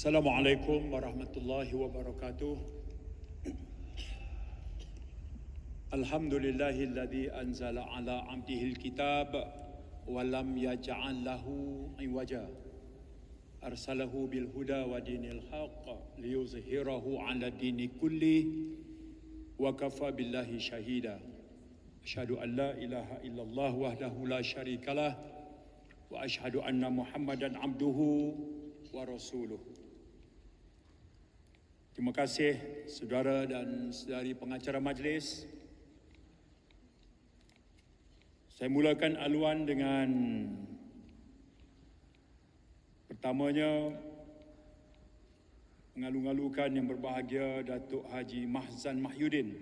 السلام عليكم ورحمة الله وبركاته. الحمد لله الذي أنزل على عبده الكتاب ولم يجعل له عوجا. أرسله بالهدى ودين الحق ليظهره على الدين كله وكفى بالله شهيدا. أشهد أن لا إله إلا الله وحده لا شريك له وأشهد أن محمدا عبده ورسوله. Terima kasih saudara dan saudari pengacara majlis. Saya mulakan aluan dengan pertamanya mengalu-alukan yang berbahagia Datuk Haji Mahzan Mahyudin,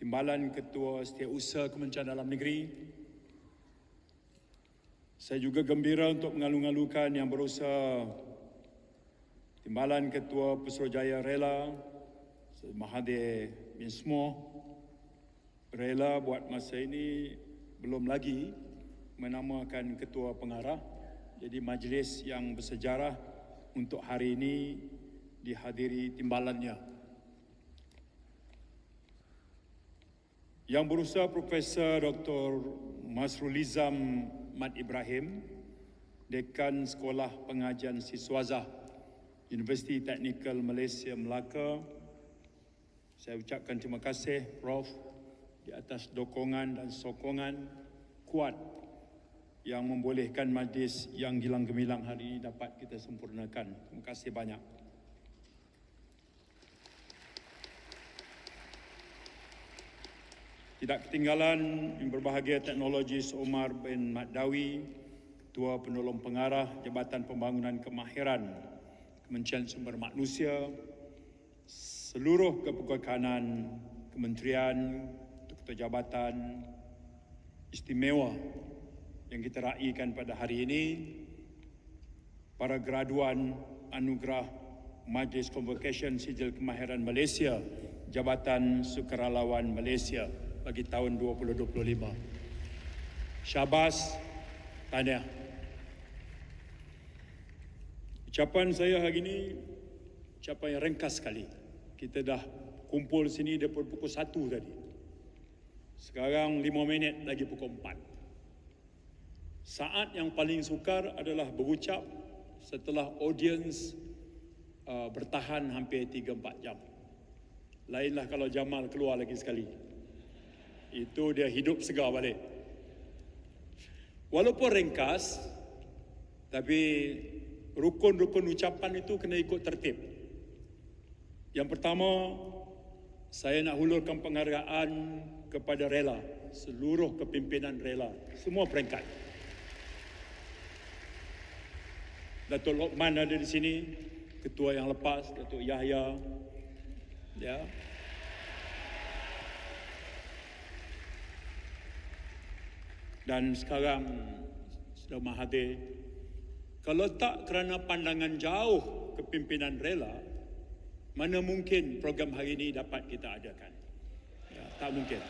Timbalan Ketua Setiausaha Kementerian Dalam Negeri. Saya juga gembira untuk mengalu-alukan yang berusaha Timbalan Ketua Pesuruhjaya Rela Mahathir bin Smo rela buat masa ini belum lagi menamakan ketua pengarah jadi majlis yang bersejarah untuk hari ini dihadiri timbalannya yang berusaha Profesor Dr. Masrulizam Mat Ibrahim Dekan Sekolah Pengajian Siswazah Universiti Teknikal Malaysia Melaka. Saya ucapkan terima kasih Prof di atas dokongan dan sokongan kuat yang membolehkan majlis yang gilang gemilang hari ini dapat kita sempurnakan. Terima kasih banyak. Tidak ketinggalan yang berbahagia teknologis Omar bin Makdawi, Ketua Penolong Pengarah Jabatan Pembangunan Kemahiran Kementerian Sumber Manusia, seluruh kepekakanan kementerian, ketua jabatan istimewa yang kita raikan pada hari ini, para graduan anugerah Majlis Convocation Sijil Kemahiran Malaysia, Jabatan Sukarelawan Malaysia bagi tahun 2025. Syabas, tahniah. Ucapan saya hari ini ucapan yang ringkas sekali. Kita dah kumpul sini daripada pukul 1 tadi. Sekarang 5 minit lagi pukul 4. Saat yang paling sukar adalah berucap setelah audiens uh, bertahan hampir 3-4 jam. Lainlah kalau Jamal keluar lagi sekali. Itu dia hidup segar balik. Walaupun ringkas, tapi rukun-rukun ucapan itu kena ikut tertib. Yang pertama, saya nak hulurkan penghargaan kepada rela, seluruh kepimpinan rela, semua peringkat. Datuk Lokman ada di sini, ketua yang lepas, Datuk Yahya. Ya. Dan sekarang sudah Mahathir kalau tak kerana pandangan jauh kepimpinan rela, mana mungkin program hari ini dapat kita adakan? Ya, tak mungkin.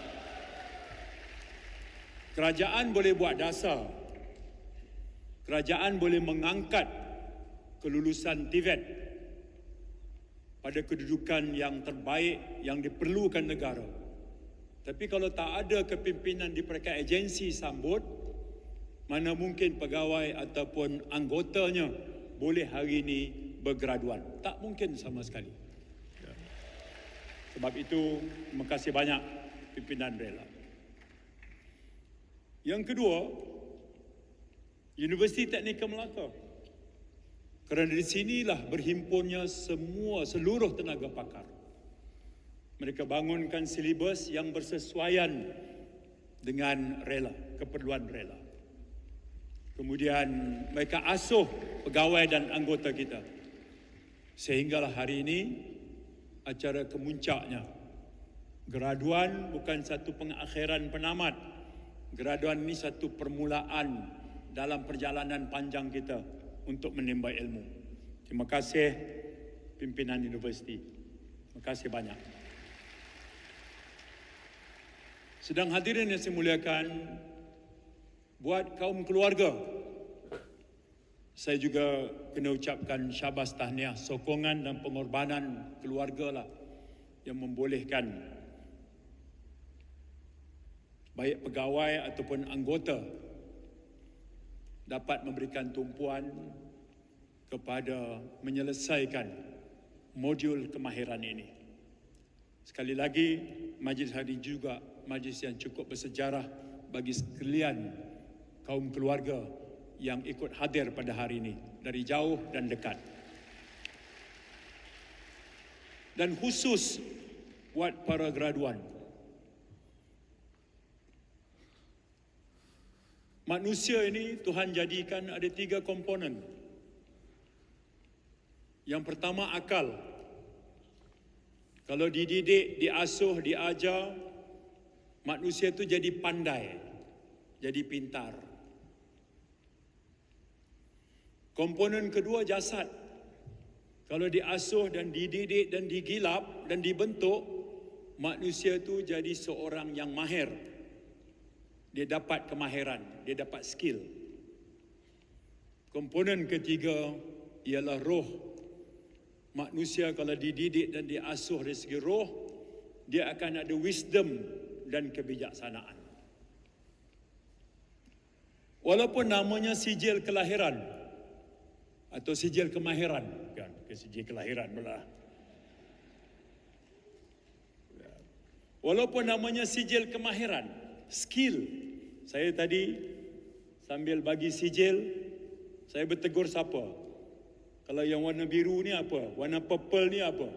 Kerajaan boleh buat dasar. Kerajaan boleh mengangkat kelulusan TVET pada kedudukan yang terbaik yang diperlukan negara. Tapi kalau tak ada kepimpinan di peringkat agensi sambut, mana mungkin pegawai ataupun anggotanya boleh hari ini bergraduan. Tak mungkin sama sekali. Ya. Sebab itu, terima kasih banyak pimpinan rela. Yang kedua, Universiti Teknikal Melaka. Kerana di sinilah berhimpunnya semua, seluruh tenaga pakar. Mereka bangunkan silibus yang bersesuaian dengan rela, keperluan rela. Kemudian mereka asuh pegawai dan anggota kita. Sehinggalah hari ini acara kemuncaknya. Graduan bukan satu pengakhiran penamat. Graduan ini satu permulaan dalam perjalanan panjang kita untuk menimba ilmu. Terima kasih pimpinan universiti. Terima kasih banyak. Sedang hadirin yang saya muliakan, buat kaum keluarga, 2025 Saya juga kena ucapkan syabas tahniah sokongan dan pengorbanan keluarga lah yang membolehkan baik pegawai ataupun anggota dapat memberikan tumpuan kepada menyelesaikan modul kemahiran ini. Sekali lagi, majlis hari juga majlis yang cukup bersejarah bagi sekalian kaum keluarga yang ikut hadir pada hari ini dari jauh dan dekat. Dan khusus buat para graduan. Manusia ini Tuhan jadikan ada tiga komponen. Yang pertama akal. Kalau dididik, diasuh, diajar, manusia itu jadi pandai, jadi pintar. Komponen kedua jasad. Kalau diasuh dan dididik dan digilap dan dibentuk, manusia itu jadi seorang yang mahir. Dia dapat kemahiran, dia dapat skill. Komponen ketiga ialah roh. Manusia kalau dididik dan diasuh dari segi roh, dia akan ada wisdom dan kebijaksanaan. Walaupun namanya sijil kelahiran atau sijil kemahiran, kan, sijil kelahiran pula. Walaupun namanya sijil kemahiran, skill. Saya tadi sambil bagi sijil, saya bertegur siapa? Kalau yang warna biru ni apa? Warna purple ni apa?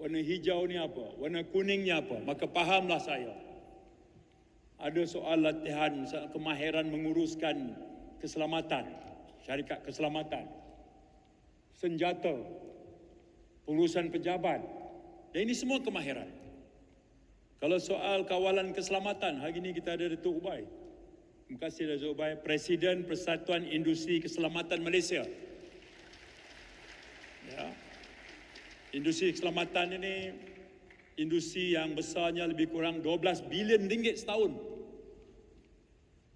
Warna hijau ni apa? Warna kuning ni apa? Maka fahamlah saya. Ada soal latihan kemahiran menguruskan keselamatan, syarikat keselamatan, senjata, pengurusan pejabat. Dan ini semua kemahiran. Kalau soal kawalan keselamatan, hari ini kita ada Datuk Ubay. Terima kasih Datuk Ubay, Presiden Persatuan Industri Keselamatan Malaysia. Ya. Industri keselamatan ini industri yang besarnya lebih kurang 12 bilion ringgit setahun.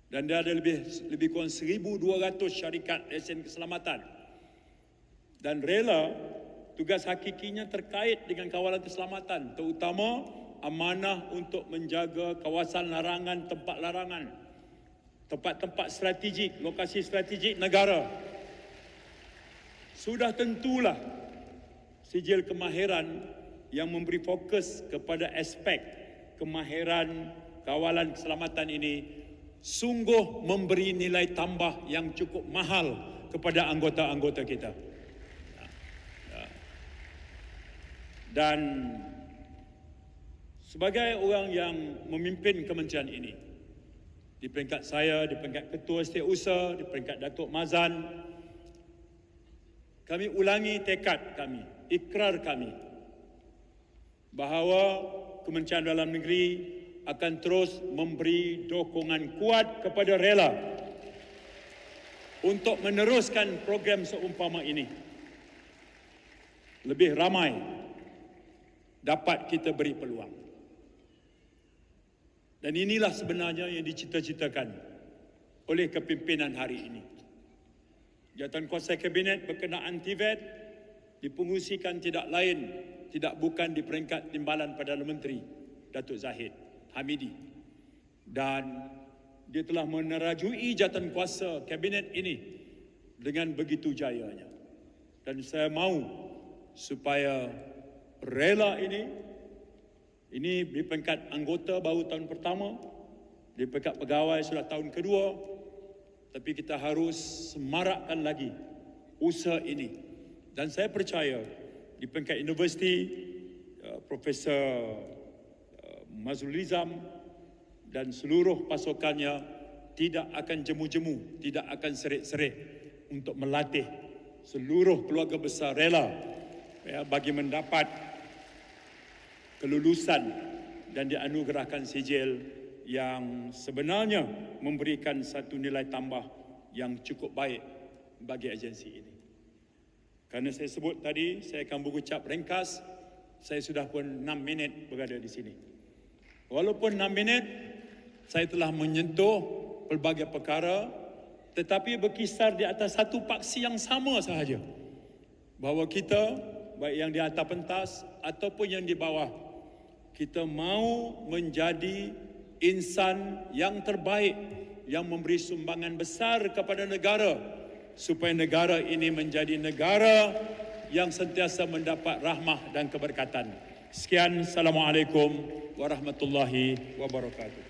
Dan dia ada lebih lebih kurang 1200 syarikat lesen keselamatan. Dan rela tugas hakikinya terkait dengan kawalan keselamatan terutama amanah untuk menjaga kawasan larangan, tempat larangan, tempat-tempat strategik, lokasi strategik negara sudah tentulah sijil kemahiran yang memberi fokus kepada aspek kemahiran kawalan keselamatan ini sungguh memberi nilai tambah yang cukup mahal kepada anggota-anggota kita. Dan sebagai orang yang memimpin kementerian ini, di peringkat saya, di peringkat ketua setiausaha, di peringkat Datuk Mazan, kami ulangi tekad kami, ikrar kami bahawa Kementerian Dalam Negeri akan terus memberi dukungan kuat kepada rela untuk meneruskan program seumpama ini. Lebih ramai dapat kita beri peluang. Dan inilah sebenarnya yang dicita-citakan oleh kepimpinan hari ini. Jawatan kuasa kabinet berkenaan TVET dipengusikan tidak lain, tidak bukan di peringkat timbalan Perdana Menteri Datuk Zahid Hamidi. Dan dia telah menerajui jawatan kuasa kabinet ini dengan begitu jayanya. Dan saya mahu supaya rela ini, ini di peringkat anggota baru tahun pertama, di peringkat pegawai sudah tahun kedua, tapi kita harus semarakkan lagi usaha ini. Dan saya percaya di peringkat universiti, uh, Profesor uh, Mazrul Lizam dan seluruh pasukannya tidak akan jemu-jemu, tidak akan serik-serik untuk melatih seluruh keluarga besar rela ya, bagi mendapat kelulusan dan dianugerahkan sijil yang sebenarnya memberikan satu nilai tambah yang cukup baik bagi agensi ini. Karena saya sebut tadi, saya akan berucap ringkas, saya sudah pun 6 minit berada di sini. Walaupun 6 minit, saya telah menyentuh pelbagai perkara tetapi berkisar di atas satu paksi yang sama sahaja. Bahawa kita, baik yang di atas pentas ataupun yang di bawah, kita mau menjadi insan yang terbaik yang memberi sumbangan besar kepada negara supaya negara ini menjadi negara yang sentiasa mendapat rahmah dan keberkatan. Sekian, Assalamualaikum warahmatullahi wabarakatuh.